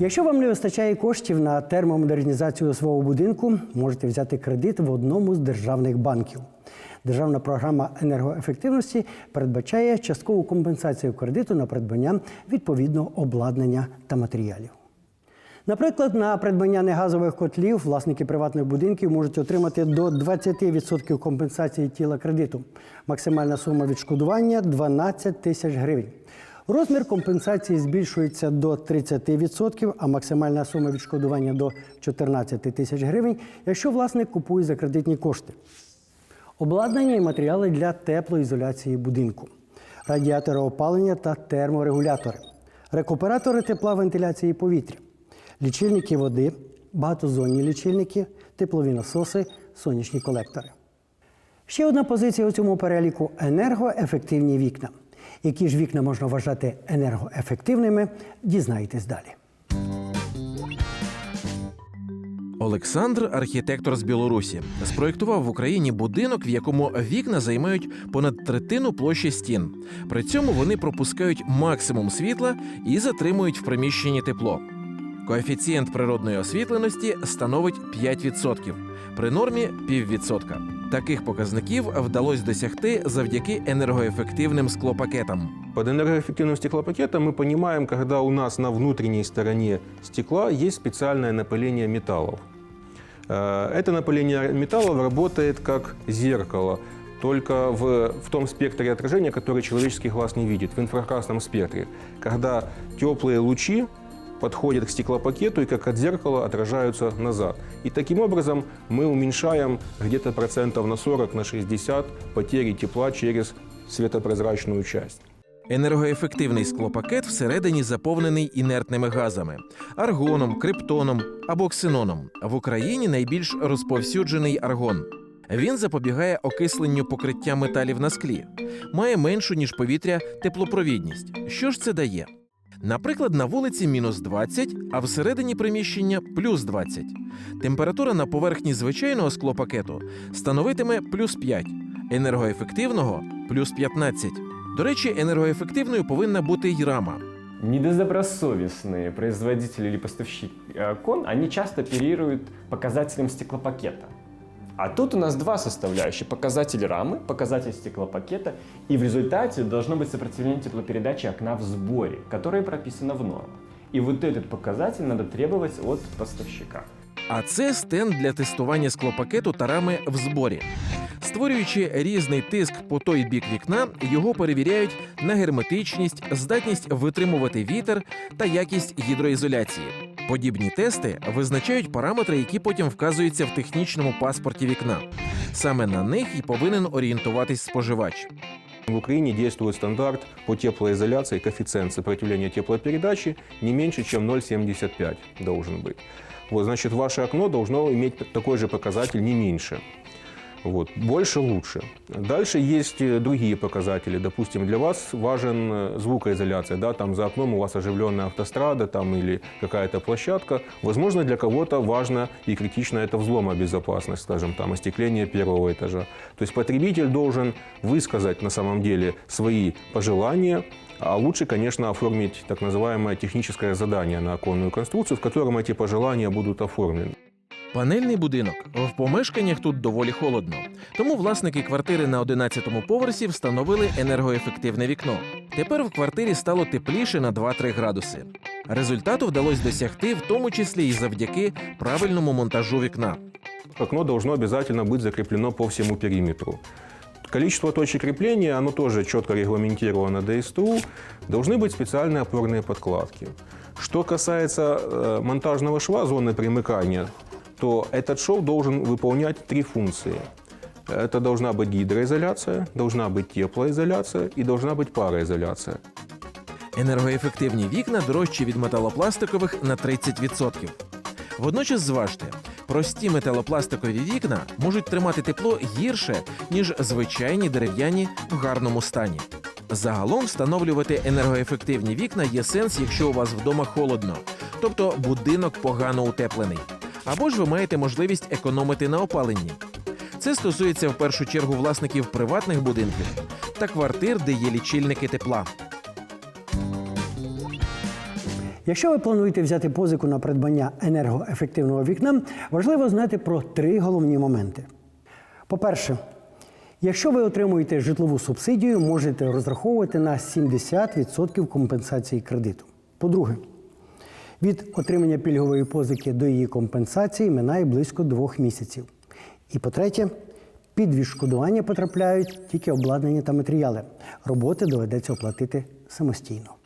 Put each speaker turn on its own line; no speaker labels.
Якщо вам не вистачає коштів на термомодернізацію свого будинку, можете взяти кредит в одному з державних банків. Державна програма енергоефективності передбачає часткову компенсацію кредиту на придбання відповідного обладнання та матеріалів. Наприклад, на придбання негазових котлів власники приватних будинків можуть отримати до 20% компенсації тіла кредиту. Максимальна сума відшкодування 12 тисяч гривень. Розмір компенсації збільшується до 30%, а максимальна сума відшкодування до 14 тисяч гривень, якщо власник купує за кредитні кошти. Обладнання і матеріали для теплоізоляції будинку, радіатори опалення та терморегулятори, рекуператори тепла вентиляції повітря, лічильники води, багатозонні лічильники, теплові насоси, сонячні колектори. Ще одна позиція у цьому переліку енергоефективні вікна. Які ж вікна можна вважати енергоефективними, дізнаєтесь далі.
Олександр, архітектор з Білорусі, спроєктував в Україні будинок, в якому вікна займають понад третину площі стін. При цьому вони пропускають максимум світла і затримують в приміщенні тепло. Коефіцієнт природної освітленості становить 5%, при нормі піввідсотка. Таких показників вдалося досягти завдяки енергоефективним склопакетам.
Под энергоэффективным стеклопакетом мы понимаем, когда у нас на внутренней стороне стекла есть специальное напыление металлов. Э, Это напыление металлов работает как зеркало, только в, в том спектре отражения, который человеческий глаз не видит, в инфракрасном спектре. Когда теплые лучи подходят к стеклопакету и как от зеркала отражаются назад. И таким образом мы уменьшаем где-то процентов на 40, на 60 потери тепла через светопрозрачную часть.
Енергоефективний склопакет всередині заповнений інертними газами аргоном, криптоном або ксеноном. В Україні найбільш розповсюджений аргон. Він запобігає окисленню покриття металів на склі, має меншу ніж повітря теплопровідність. Що ж це дає? Наприклад, на вулиці мінус 20, а всередині приміщення плюс 20. Температура на поверхні звичайного склопакету становитиме плюс 5, енергоефективного плюс 15. До речі, енергоефективною повинна бути й рама.
Недобросовестные производители или поставщик э, окон, они часто оперируют показателем стеклопакета. А тут у нас два составляющих. Показатель рамы, показатель стеклопакета. И в результате должно быть сопротивление теплопередачи окна в сборе, которое прописано в нормах. И вот этот показатель надо требовать от поставщика.
А це стенд для тестування склопакету та рами в зборі. Створюючи різний тиск по той бік вікна, його перевіряють на герметичність, здатність витримувати вітер та якість гідроізоляції. Подібні тести визначають параметри, які потім вказуються в технічному паспорті вікна. Саме на них і повинен орієнтуватись споживач.
В Украине действует стандарт по теплоизоляции, коэффициент сопротивления теплопередачи не меньше, чем 0,75 должен быть. Вот, значит, ваше окно должно иметь такой же показатель, не меньше. Вот. Больше лучше. Дальше есть э, другие показатели. Допустим, для вас важен э, звукоизоляция. Да? Там за окном у вас оживленная автострада там, или какая-то площадка. Возможно, для кого-то важно и критично это взломобезопасность, скажем, там, остекление первого этажа. То есть потребитель должен высказать на самом деле свои пожелания, а лучше, конечно, оформить так называемое техническое задание на оконную конструкцию, в котором эти пожелания будут оформлены.
Панельний будинок в помешканнях тут доволі холодно. Тому власники квартири на 11-му поверсі встановили енергоефективне вікно. Тепер в квартирі стало тепліше на 2-3 градуси. Результату вдалося досягти, в тому числі і завдяки правильному монтажу вікна.
Окно должно обязательно быть закреплено по всему периметру. Количество точек крепления, оно тоже четко регламентировано ДСТУ. Должны быть специальные опорные подкладки. Что касается э, монтажного шва, зоны примыкания, то этот шов должен выполнять три функции. Это должна быть гидроизоляция, должна быть теплоизоляция и должна быть пароизоляция.
Енергоефективні вікна дорожчі від металопластикових на 30%. Водночас зважте, прості металопластикові вікна можуть тримати тепло гірше, ніж звичайні дерев'яні в гарному стані. Загалом встановлювати енергоефективні вікна є сенс, якщо у вас вдома холодно, тобто будинок погано утеплений. Або ж ви маєте можливість економити на опаленні. Це стосується в першу чергу власників приватних будинків та квартир, де є лічильники тепла.
Якщо ви плануєте взяти позику на придбання енергоефективного вікна, важливо знати про три головні моменти. По-перше, якщо ви отримуєте житлову субсидію, можете розраховувати на 70% компенсації кредиту. По-друге, від отримання пільгової позики до її компенсації минає близько двох місяців. І по-третє, під відшкодування потрапляють тільки обладнання та матеріали. Роботи доведеться оплатити самостійно.